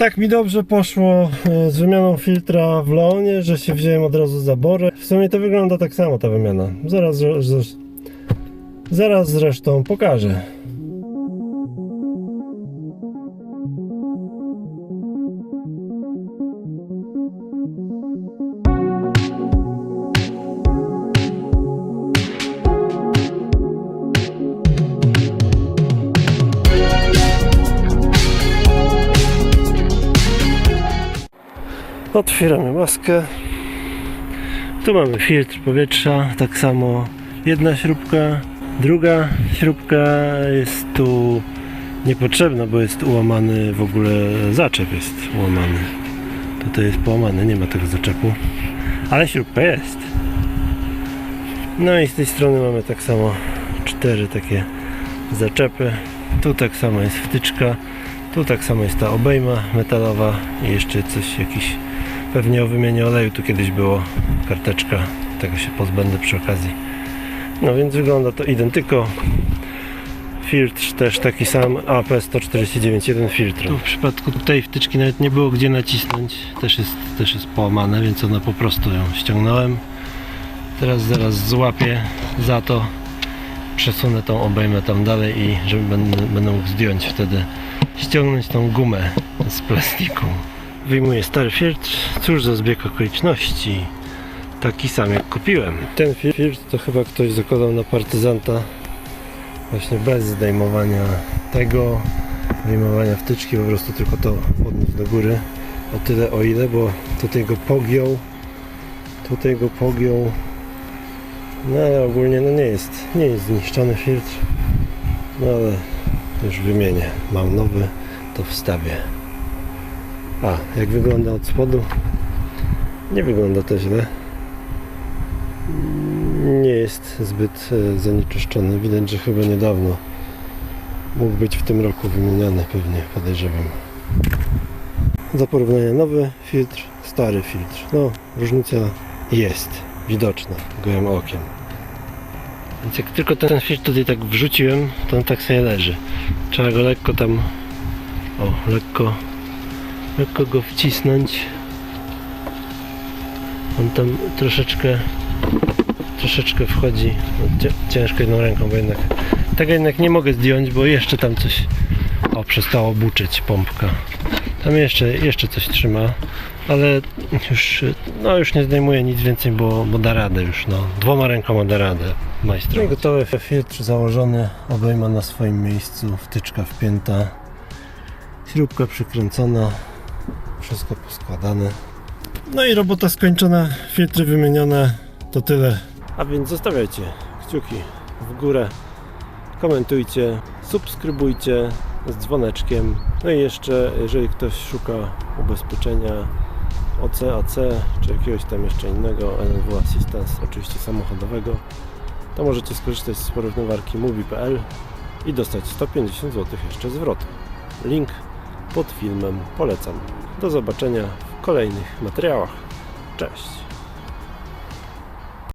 Tak mi dobrze poszło e, z wymianą filtra w Leonie, że się wziąłem od razu za borę. W sumie to wygląda tak samo ta wymiana. Zaraz, zaraz zresztą pokażę. Otwieramy maskę. Tu mamy filtr powietrza, tak samo jedna śrubka, druga śrubka jest tu niepotrzebna, bo jest ułamany w ogóle zaczep jest ułamany. Tutaj jest połamany, nie ma tego zaczepu, ale śrubka jest. No i z tej strony mamy tak samo cztery takie zaczepy. Tu tak samo jest wtyczka, tu tak samo jest ta obejma metalowa i jeszcze coś jakiś Pewnie o wymianie oleju tu kiedyś było karteczka, tego się pozbędę przy okazji. No więc wygląda to identyko. Filtr też taki sam AP149, jeden filtr. Tu w przypadku tej wtyczki nawet nie było gdzie nacisnąć, też jest, też jest połamane, więc ona po prostu ją ściągnąłem. Teraz zaraz złapię za to, przesunę tą obejmę tam dalej i żeby będę, będę mógł zdjąć wtedy, ściągnąć tą gumę z plastiku. Wyjmuję stary filtr. Cóż za zbieg okoliczności. Taki sam jak kupiłem. Ten filtr to chyba ktoś zakładał na partyzanta. Właśnie bez zdejmowania tego, wyjmowania wtyczki, po prostu tylko to podnieść do góry. O tyle o ile, bo tutaj go pogiął. Tutaj go pogiął. No ale ogólnie no nie jest, nie jest zniszczony filtr. No ale już wymienię. Mam nowy, to wstawię. A, jak wygląda od spodu? Nie wygląda to źle. Nie jest zbyt e, zanieczyszczony. Widać, że chyba niedawno mógł być w tym roku wymieniany pewnie, podejrzewam. Za porównanie nowy filtr, stary filtr. No, różnica jest widoczna gołym okiem. Więc jak tylko ten filtr tutaj tak wrzuciłem, to on tak sobie leży. Trzeba go lekko tam, o, lekko lekko go wcisnąć. On tam troszeczkę troszeczkę wchodzi. No, ciężko jedną ręką, bo jednak tego jednak nie mogę zdjąć, bo jeszcze tam coś o, przestało buczyć pompka. Tam jeszcze, jeszcze coś trzyma ale już, no już nie zdejmuję nic więcej, bo, bo da radę już, no dwoma rękoma da radę majstrować. No gotowy filtr założony, obejma na swoim miejscu, wtyczka wpięta śrubka przykręcona wszystko poskładane. No i robota skończona, filtry wymienione, to tyle. A więc zostawiajcie kciuki w górę, komentujcie, subskrybujcie z dzwoneczkiem. No i jeszcze, jeżeli ktoś szuka ubezpieczenia OC, AC, czy jakiegoś tam jeszcze innego NW Assistance, oczywiście samochodowego, to możecie skorzystać z porównywarki Mubi.pl i dostać 150 zł jeszcze zwrotu. Link pod filmem polecam. Do zobaczenia w kolejnych materiałach. Cześć!